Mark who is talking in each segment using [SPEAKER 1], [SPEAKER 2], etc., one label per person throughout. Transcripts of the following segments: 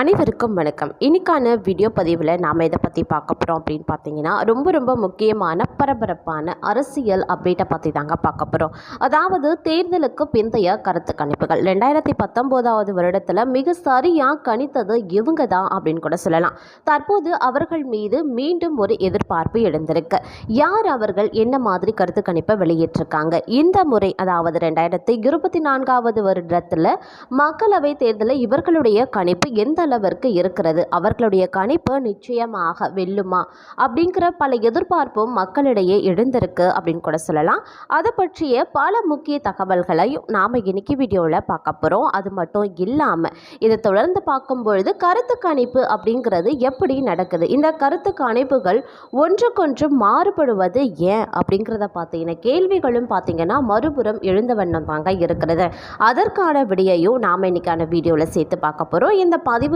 [SPEAKER 1] அனைவருக்கும் வணக்கம். இன்னைக்கான வீடியோ பதிவில் நாம் இதை பற்றி பார்க்க போகிறோம் அப்படின்னு பார்த்தீங்கன்னா ரொம்ப ரொம்ப முக்கியமான பரபரப்பான அரசியல் அப்டேட்டை பற்றி தாங்க பார்க்க போகிறோம் அதாவது தேர்தலுக்கு பிந்தைய கருத்து கணிப்புகள். ரெண்டாயிரத்தி பத்தொம்போதாவது வருடத்தில் மிக சரியாக கணித்தது இவங்க தான் அப்படின்னு கூட சொல்லலாம். தற்போது அவர்கள் மீது மீண்டும் ஒரு எதிர்பார்ப்பு எழுந்திருக்கு. யார் அவர்கள்? என்ன மாதிரி கருத்து கணிப்பை வெளியிட்டிருக்காங்க? இந்த முறை அதாவது ரெண்டாயிரத்தி இருபத்தி நான்காவது வருடத்தில் மக்களவை தேர்தலில் இவர்களுடைய கணிப்பு எந்த அளவிற்கு இருக்கிறது. அவர்களுடைய கணிப்பு நிச்சயமாக வெல்லுமா? அப்படிங்கிற பல எதிர்பார்ப்பும் மக்களிடையே எழுந்திருக்கு அப்படின்னு கூட சொல்லலாம். அதை பற்றிய பல முக்கிய தகவல்களையும் நாம் இன்னைக்கு வீடியோவில் பார்க்க போகிறோம் அது மட்டும் இல்லாமல் இதை தொடர்ந்து பார்க்கும்பொழுது கருத்து கணிப்பு அப்படிங்கிறது எப்படி நடக்குது? இந்த கருத்து கணிப்புகள் ஒன்றுக்கொன்று மாறுபடுவது ஏன் அப்படிங்கிறத பார்த்தீங்கன்னா கேள்விகளும் பார்த்தீங்கன்னா மறுபுறம் எழுந்த வண்ணம் தாங்க இருக்கிறது. அதற்கான விடையையும் நாம் இன்னைக்கான வீடியோவில் சேர்த்து பார்க்க போகிறோம் இந்த பதிவு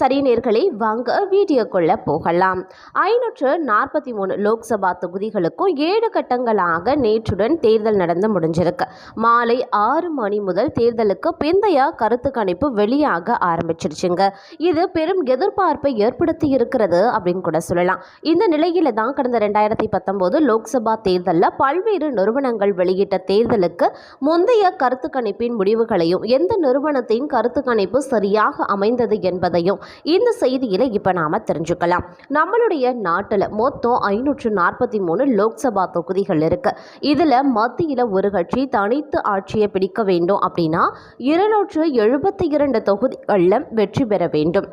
[SPEAKER 1] சரி வாங்க வாங்க கொள்ள போகலாம். ஐநூற்று நாற்பத்தி மூணு லோக்சபா தொகுதிகளுக்கும் ஏழு கட்டங்களாக நேற்றுடன் தேர்தல் நடந்து முடிஞ்சிருக்கு. மாலை ஆறு மணி முதல் தேர்தலுக்கு பிந்தைய கருத்து கணிப்பு வெளியாக ஆரம்பிச்சிருச்சுங்க. இது பெரும் எதிர்பார்ப்பை ஏற்படுத்தி இருக்கிறது அப்படின்னு கூட சொல்லலாம். இந்த நிலையில தான் கடந்த ரெண்டாயிரத்தி பத்தொம்போது லோக்சபா தேர்தலில் பல்வேறு நிறுவனங்கள் வெளியிட்ட தேர்தலுக்கு முந்தைய கருத்து கணிப்பின் முடிவுகளையும் எந்த நிறுவனத்தின் கருத்து கணிப்பு சரியாக அமைந்தது என்பதையும் இந்த செய்தியில் இப்போ நாம் தெரிஞ்சுக்கலாம். நம்மளுடைய நாட்டில் மொத்தம் ஐநூற்று நாற்பத்தி மூணு லோக்சபா தொகுதிகள் இருக்கு. இதில் மத்தியில் ஒரு கட்சி தனித்து ஆட்சியை பிடிக்க வேண்டும் அப்படின்னா இருநூற்று எழுபத்தி இரண்டு தொகுதிகளில் வெற்றி பெற வேண்டும்.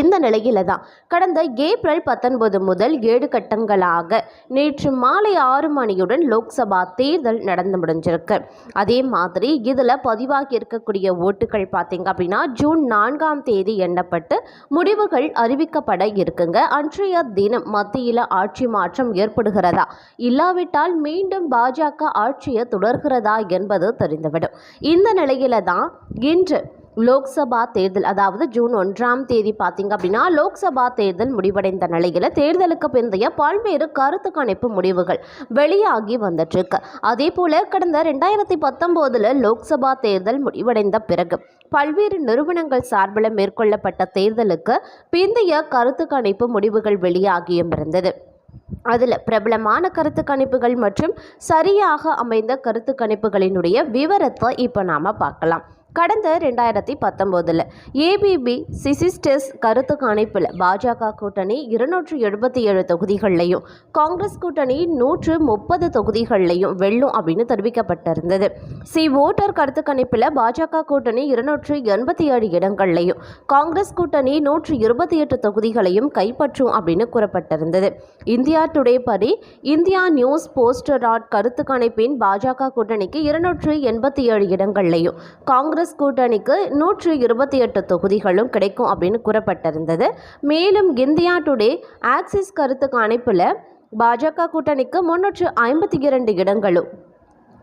[SPEAKER 1] இந்த நிலையில தான் கடந்த ஏப்ரல் பத்தொன்பது முதல் ஏழு கட்டங்களாக நேற்று மாலை ஆறு மணியுடன் லோக்சபா தேர்தல் நடந்து முடிஞ்சிருக்கு. அதே மாதிரி இதில் பதிவாகி இருக்கக்கூடிய ஓட்டுகள் பார்த்தீங்க அப்படின்னா ஜூன் நான்காம் தேதி எண்ணப்பட்டு முடிவுகள் அறிவிக்கப்பட இருக்குங்க. அன்றைய தினம் மத்தியில் ஆட்சி மாற்றம் ஏற்படுகிறதா? இல்லாவிட்டால் மீண்டும் பாஜக ஆட்சியை தொடர்கிறதா என்பது தெரிந்துவிடும். இந்த நிலையில தான் இன்று லோக்சபா தேர்தல் அதாவது ஜூன் ஒன்றாம் தேதி பார்த்தீங்க அப்படின்னா லோக்சபா தேர்தல் முடிவடைந்த நிலையில் தேர்தலுக்கு பிந்தைய பல்வேறு கருத்து கணிப்பு முடிவுகள் வெளியாகி வந்துட்டுருக்கு. அதே போல் கடந்த ரெண்டாயிரத்தி பத்தொம்போதில் லோக்சபா தேர்தல் முடிவடைந்த பிறகு பல்வேறு நிறுவனங்கள் சார்பில் மேற்கொள்ளப்பட்ட தேர்தலுக்கு பிந்தைய கருத்து கணிப்பு முடிவுகள் வெளியாகியும் இருந்தது. அதில் பிரபலமான கருத்து கணிப்புகள் மற்றும் சரியாக அமைந்த கருத்து கணிப்புகளினுடைய விவரத்தை இப்போ நாம் பார்க்கலாம். கடந்த ரெண்டாயிரத்தி பத்தொம்போதில் ஏபிபி சிசிஸ்டஸ் கருத்து கணிப்பில் பாஜக கூட்டணி இருநூற்று எழுபத்தி ஏழு தொகுதிகள்லையும் காங்கிரஸ் கூட்டணி நூற்று முப்பது தொகுதிகள்லையும் வெல்லும் அப்படின்னு தெரிவிக்கப்பட்டிருந்தது. சி ஓட்டர் கருத்து கணிப்பில் பாஜக கூட்டணி இருநூற்று எண்பத்தி ஏழு இடங்கள்லையும் காங்கிரஸ் கூட்டணி நூற்று இருபத்தி எட்டு தொகுதிகளையும் கைப்பற்றும் அப்படின்னு கூறப்பட்டிருந்தது. இந்தியா டுடே படி இந்தியா நியூஸ் போஸ்டர் டாட் கருத்து கணிப்பின் பாஜக கூட்டணிக்கு இருநூற்று எண்பத்தி ஏழு இடங்கள்லையும் காங்கிரஸ் கூட்டணிக்கு நூற்று இருபத்தி எட்டு தொகுதிகளும் கிடைக்கும் அப்படின்னு கூறப்பட்டிருந்தது. மேலும் இந்தியா டுடே ஆக்சிஸ் கருத்து கணிப்பில் பாஜக கூட்டணிக்கு முன்னூற்று ஐம்பத்தி இரண்டு இடங்களும்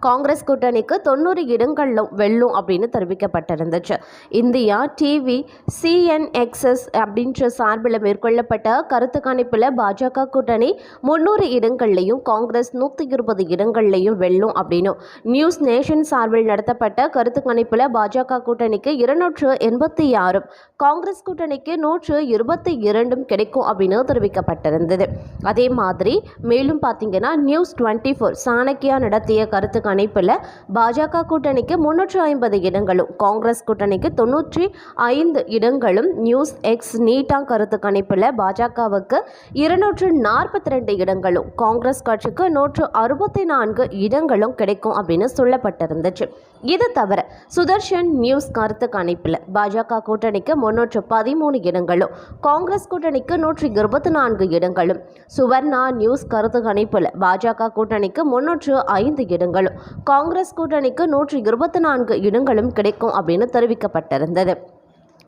[SPEAKER 1] காங்கிரஸ் கூட்டணிக்கு தொண்ணூறு இடங்களும் வெல்லும் அப்படின்னு தெரிவிக்கப்பட்டிருந்துச்சு. இந்தியா டிவி சிஎன்எக்ஸ்எஸ் அப்படின்ற சார்பில் மேற்கொள்ளப்பட்ட கருத்து கணிப்பில் பாஜக கூட்டணி முந்நூறு இடங்கள்லையும் காங்கிரஸ் நூற்றி இருபது இடங்கள்லையும் வெல்லும் அப்படின்னும் நியூஸ் நேஷன் சார்பில் நடத்தப்பட்ட கருத்து கணிப்பில் பாஜக கூட்டணிக்கு இருநூற்று எண்பத்தி ஆறும் காங்கிரஸ் கூட்டணிக்கு நூற்று இருபத்தி இரண்டும் கிடைக்கும் அப்படின்னு தெரிவிக்கப்பட்டிருந்தது. அதே மாதிரி மேலும் பார்த்தீங்கன்னா நியூஸ் டுவெண்ட்டி ஃபோர் சாணக்கியா நடத்திய கருத்து கணிப்பில் பாஜக கூட்டணிக்கு முன்னூற்று ஐம்பது இடங்களும் காங்கிரஸ் கூட்டணிக்கு தொண்ணூற்றி ஐந்து இடங்களும் நியூஸ் எக்ஸ் நீட்டா கருத்து கணிப்பில் பாஜகவுக்கு இருநூற்று நாற்பத்தி ரெண்டு இடங்களும் காங்கிரஸ் கட்சிக்கு நூற்று அறுபத்தி நான்கு இடங்களும் கிடைக்கும் அப்படின்னு சொல்லப்பட்டிருந்துச்சு. இது தவிர சுதர்ஷன் நியூஸ் கருத்து கணிப்பில் பாஜக கூட்டணிக்கு முன்னூற்று பதிமூணு இடங்களும் காங்கிரஸ் கூட்டணிக்கு நூற்று இருபத்தி நான்கு இடங்களும் சுவர்ணா நியூஸ் கருத்து கணிப்பில் பாஜக கூட்டணிக்கு முன்னூற்று ஐந்து இடங்களும் காங்கிரஸ் கூட்டணிக்கு நூற்றி இருபத்தி நான்கு இடங்களும் கிடைக்கும் அப்படின்னு தெரிவிக்கப்பட்டிருந்தது.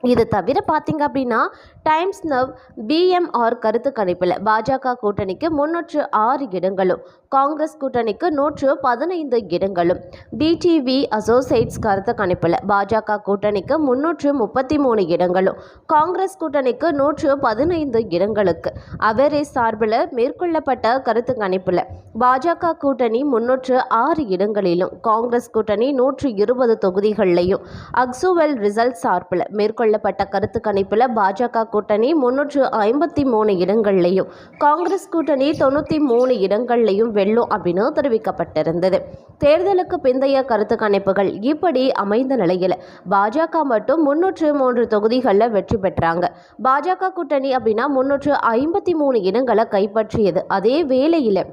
[SPEAKER 1] இது தவிர பார்த்தீங்க அப்படின்னா டைம்ஸ் நவ் பிஎம்ஆர் கருத்து கணிப்பில் பாஜக கூட்டணிக்கு முன்னூற்று ஆறு இடங்களும் காங்கிரஸ் கூட்டணிக்கு நூற்று பதினைந்து இடங்களும் டிடிவி அசோசியேட்ஸ் கருத்து கணிப்பில் பாஜக கூட்டணிக்கு முன்னூற்று முப்பத்தி மூணு இடங்களும் காங்கிரஸ் கூட்டணிக்கு நூற்று பதினைந்து இடங்களுக்கு. அவரே சார்பில் மேற்கொள்ளப்பட்ட கருத்து கணிப்பில் பாஜக கூட்டணி முன்னூற்று ஆறு இடங்களிலும் காங்கிரஸ் கூட்டணி நூற்று இருபது தொகுதிகளிலையும் அக்சுவல் ரிசல்ட் சார்பில் மேற்கொள்ளப்பட்ட கருத்து கணிப்பில் பாஜக கூட்டணி முன்னூற்று ஐம்பத்தி மூணு இடங்கள்லையும் காங்கிரஸ் கூட்டணி தொண்ணூற்றி மூணு இடங்கள்லையும் வெல்லும் அப்படின்னு தெரிவிக்கப்பட்டிருந்தது. தேர்தலுக்கு பிந்தைய கருத்து கணிப்புகள் இப்படி அமைந்த நிலையில் பாஜக மட்டும் முன்னூற்று மூன்று தொகுதிகளில் வெற்றி பெற்றாங்க. பாஜக கூட்டணி அப்படின்னா முன்னூற்று ஐம்பத்தி மூணு இடங்களை கைப்பற்றியது அதே வேளையில்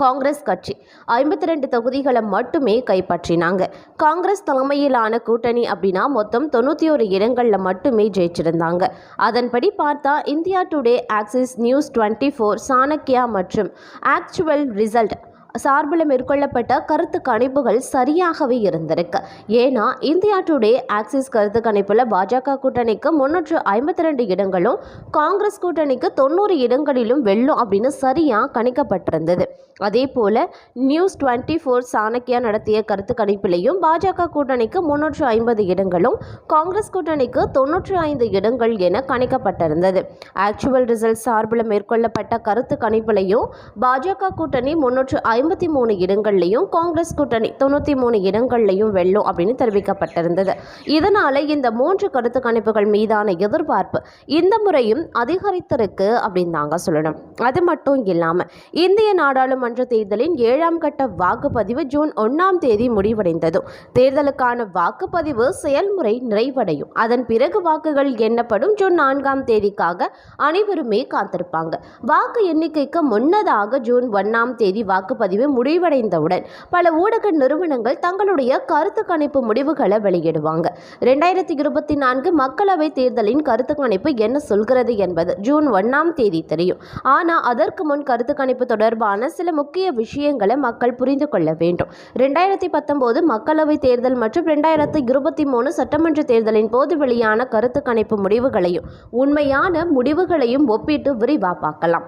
[SPEAKER 1] காங்கிரஸ் கட்சி. ஐம்பத்தி ரெண்டு தொகுதிகளை மட்டுமே கைப்பற்றினாங்க. காங்கிரஸ் தலைமையிலான கூட்டணி அப்படின்னா மொத்தம் தொண்ணூற்றி ஒரு இடங்களில் மட்டுமே ஜெயிச்சிருந்தாங்க. அதன்படி பார்த்தா India today Axis news twenty four Chanakya மற்றும் ஆக்சுவல் ரிசல்ட் சார்பில் மேற்கொள்ளப்பட்ட கருத்து கணிப்புகள் சரியாகவே இருந்திருக்கு. ஏன்னா இந்தியா டுடே ஆக்சிஸ் கருத்து கணிப்பில் பாஜக கூட்டணிக்கு முன்னூற்று ஐம்பத்தி ரெண்டு இடங்களும் காங்கிரஸ் கூட்டணிக்கு தொண்ணூறு இடங்களிலும் வெல்லும் அப்படின்னு சரியாக கணிக்கப்பட்டிருந்தது. அதே போல் நியூஸ் டுவெண்ட்டி ஃபோர் சாணக்கியா நடத்திய கருத்து கணிப்பிலையும் பாஜக கூட்டணிக்கு முன்னூற்று ஐம்பது இடங்களும் காங்கிரஸ் கூட்டணிக்கு தொன்னூற்று ஐந்து இடங்கள் என கணிக்கப்பட்டிருந்தது. ஆக்சுவல் ரிசல்ட் சார்பில் மேற்கொள்ளப்பட்ட கருத்து கணிப்பிலையும் பாஜக கூட்டணி முன்னூற்று ஐம்பத்தி மூணு இடங்கள்லையும் காங்கிரஸ் கூட்டணி தொண்ணூற்றி மூணு இடங்கள்லையும் வெல்லும் அப்படின்னு தெரிவிக்கப்பட்டிருந்தது. இதனால் இந்த மூன்று கருத்து கணிப்புகள் மீதான எதிர்பார்ப்பு இந்த முறையும் அதிகரித்திருக்கு அப்படின்னு தாங்க சொல்லணும். அது மட்டும் இல்லாமல் இந்திய நாடாளுமன்ற தேர்தலின் ஏழாம் கட்ட வாக்குப்பதிவு ஜூன் ஒன்றாம் தேதி முடிவடைந்ததும் தேர்தலுக்கான வாக்குப்பதிவு செயல்முறை நிறைவடையும். அதன் பிறகு வாக்குகள் எண்ணப்படும் ஜூன் நான்காம் தேதிக்காக அனைவருமே காத்திருப்பாங்க. வாக்கு எண்ணிக்கைக்கு முன்னதாக ஜூன் ஒன்றாம் தேதி வாக்குப்பதிவு முடிவடைந்தவுடன் பல ஊடக நிறுவனங்கள் தங்களுடைய கருத்து கணிப்பு முடிவுகளை வெளியிடுவாங்க. ரெண்டாயிரத்தி இருபத்தி நான்கு மக்களவை தேர்தலின் கருத்து கணிப்பு என்ன சொல்கிறது என்பது ஜூன் ஒன்றாம் தேதி தெரியும். ஆனால் அதற்கு முன் கருத்து கணிப்பு தொடர்பான சில முக்கிய விஷயங்களை மக்கள் புரிந்து கொள்ள வேண்டும். ரெண்டாயிரத்தி பத்தொம்போது மக்களவை தேர்தல் மற்றும் ரெண்டாயிரத்தி இருபத்தி மூணு சட்டமன்ற தேர்தலின் போது வெளியான கருத்து கணிப்பு முடிவுகளையும் உண்மையான முடிவுகளையும் ஒப்பிட்டு விரிவாக பார்க்கலாம்.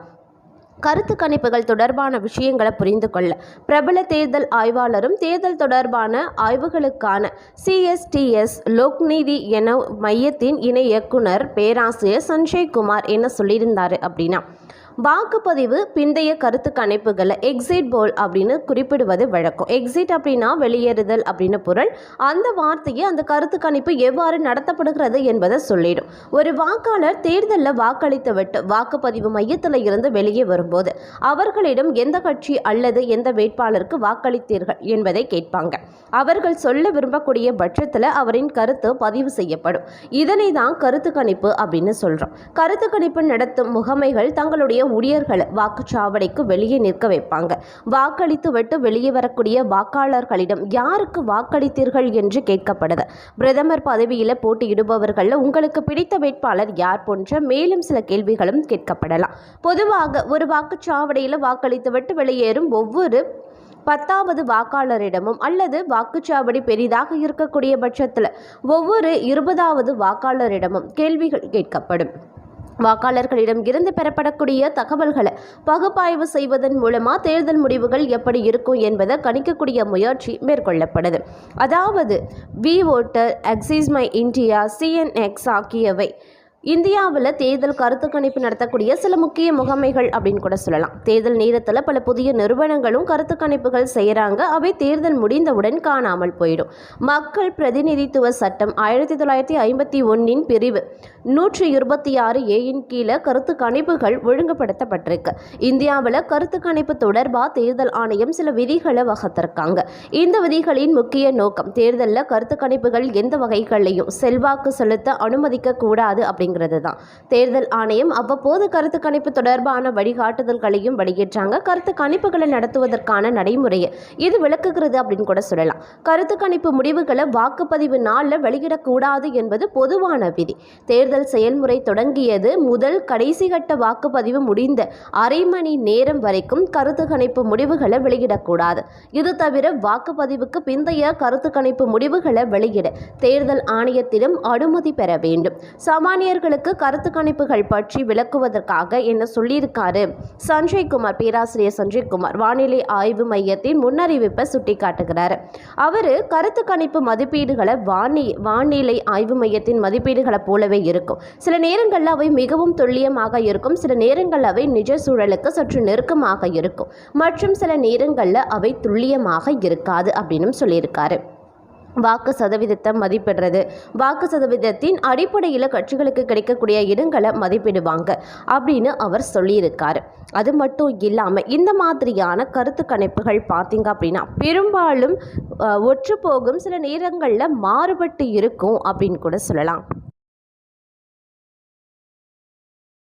[SPEAKER 1] கருத்து கணிப்புகள் தொடர்பான விஷயங்களை புரிந்து கொள்ள பிரபல தேர்தல் ஆய்வாளரும் தேர்தல் தொடர்பான ஆய்வுகளுக்கான சிஎஸ்டிஎஸ் லோக்நீதி என மையத்தின் இணை இயக்குனர் பேராசிரியர் சஞ்சய் குமார் என்ன சொல்லியிருந்தாரு அப்படின்னா வாக்குப்பதிவு பிந்தைய கருத்து கணிப்புகளை எக்ஸிட் போல் அப்படின்னு குறிப்பிடுவது வழக்கம். எக்ஸிட் அப்படின்னா வெளியேறுதல் அப்படின்னு பொருள். அந்த வார்த்தையை அந்த கருத்து கணிப்பு எவ்வாறு நடத்தப்படுகிறது என்பதை சொல்லிடும். ஒரு வாக்காளர் தேர்தலில் வாக்களித்து விட்டு வாக்குப்பதிவு மையத்தில் இருந்து வெளியே வரும்போது அவர்களிடம் எந்த கட்சி அல்லது எந்த வேட்பாளருக்கு வாக்களித்தீர்கள் என்பதை கேட்பாங்க. அவர்கள் சொல்ல விரும்பக்கூடிய பட்சத்தில் அவரின் கருத்து பதிவு செய்யப்படும். இதனை தான் கருத்து கணிப்பு அப்படின்னு சொல்கிறோம் கருத்து கணிப்பு நடத்தும் முகமைகள் தங்களுடைய ஊழியர்களை வாக்குச்சாவடிக்கு வெளியே நிற்க வைப்பாங்க. வாக்களித்து விட்டு வெளியே வரக்கூடிய வாக்காளர்களிடம் யாருக்கு வாக்களித்தீர்கள் என்று கேட்கப்படுது. பிரதமர் பதவியில் போட்டியிடுபவர்களில் உங்களுக்கு பிடித்த வேட்பாளர் யார் போன்ற மேலும் சில கேள்விகளும் கேட்கப்படலாம். பொதுவாக ஒரு வாக்குச்சாவடியில் வாக்களித்து விட்டு வெளியேறும் ஒவ்வொரு பத்தாவது வாக்காளரிடமும் அல்லது வாக்குச்சாவடி பெரிதாக இருக்கக்கூடிய பட்சத்தில் ஒவ்வொரு இருபதாவது வாக்காளரிடமும் கேள்விகள் கேட்கப்படும். வாக்காளர்களிடம் இருந்து பெறப்படக்கூடிய தகவல்களை பகுப்பாய்வு செய்வதன் மூலமாக தேர்தல் முடிவுகள் எப்படி இருக்கும் என்பதை கணிக்கக்கூடிய முயற்சி மேற்கொள்ளப்படுது. அதாவது V voter Axis my India CNX ஆகியவை இந்தியாவில் தேர்தல் கருத்து கணிப்பு நடத்தக்கூடிய சில முக்கிய முகமைகள் அப்படின்னு கூட சொல்லலாம். தேர்தல் நேரத்தில் பல புதிய நிறுவனங்களும் கருத்து கணிப்புகள் செய்கிறாங்க அவை தேர்தல் முடிந்தவுடன் காணாமல் போயிடும். மக்கள் பிரதிநிதித்துவ சட்டம் ஆயிரத்தி தொள்ளாயிரத்தி ஐம்பத்தி ஒன்றின் பிரிவு நூற்றி இருபத்தி ஆறு ஏயின் கீழே கருத்து கணிப்புகள் ஒழுங்குபடுத்தப்பட்டிருக்கு. இந்தியாவில் கருத்து கணிப்பு தொடர்பாக தேர்தல் ஆணையம் சில விதிகளை வகுத்திருக்காங்க. இந்த விதிகளின் முக்கிய நோக்கம் தேர்தலில் கருத்து கணிப்புகள் எந்த வகைகளையும் செல்வாக்கு செலுத்த அனுமதிக்க கூடாது அப்படிங்கிற அப்படிங்கிறது தான். தேர்தல் ஆணையம் அவ்வப்போது கருத்து கணிப்பு தொடர்பான வழிகாட்டுதல்களையும் வெளியிட்டாங்க கருத்து கணிப்புகளை நடத்துவதற்கான நடைமுறையை இது விளக்குகிறது அப்படின்னு கூட சொல்லலாம். கருத்து கணிப்பு முடிவுகளை வாக்குப்பதிவு நாளில் வெளியிடக்கூடாது என்பது பொதுவான விதி. தேர்தல் செயல்முறை தொடங்கியது முதல் கடைசி கட்ட வாக்குப்பதிவு முடிந்த அரை மணி நேரம் வரைக்கும் கருத்து கணிப்பு முடிவுகளை வெளியிடக்கூடாது. இது தவிர வாக்குப்பதிவுக்கு பிந்தைய கருத்து கணிப்பு முடிவுகளை வெளியிட தேர்தல் ஆணையத்திடம் அனுமதி பெற வேண்டும். சாமானியர்கள் சாமானியர்களுக்கு கருத்து கணிப்புகள் பற்றி விளக்குவதற்காக என்ன சொல்லியிருக்காரு? சஞ்சய்குமார் பேராசிரியர் சஞ்சய்குமார் வானிலை ஆய்வு மையத்தின் முன்னறிவிப்பை சுட்டிக்காட்டுகிறார். அவர் கருத்து கணிப்பு மதிப்பீடுகளை வானி வானிலை ஆய்வு மையத்தின் மதிப்பீடுகளை போலவே இருக்கும். சில நேரங்களில் அவை மிகவும் துல்லியமாக இருக்கும். சில நேரங்களில் அவை நிஜ சூழலுக்கு சற்று நெருக்கமாக இருக்கும். மற்றும் சில நேரங்களில் அவை துல்லியமாக இருக்காது அப்படின்னு சொல்லியிருக்காரு. வாக்கு சதவீதத்தை மதிப்பிடுறது. வாக்கு சதவீதத்தின் அடிப்படையில் கட்சிகளுக்கு கிடைக்கக்கூடிய இடங்களை மதிப்பிடுவாங்க அப்படின்னு அவர் சொல்லியிருக்காரு. அது மட்டும் இல்லாமல் இந்த மாதிரியான கருத்து கணிப்புகள் பார்த்தீங்க அப்படின்னா பெரும்பாலும் ஒற்று ஒற்றுப்போகும் சில நேரங்களில் மாறுபட்டு இருக்கும் அப்படின்னு கூட சொல்லலாம்.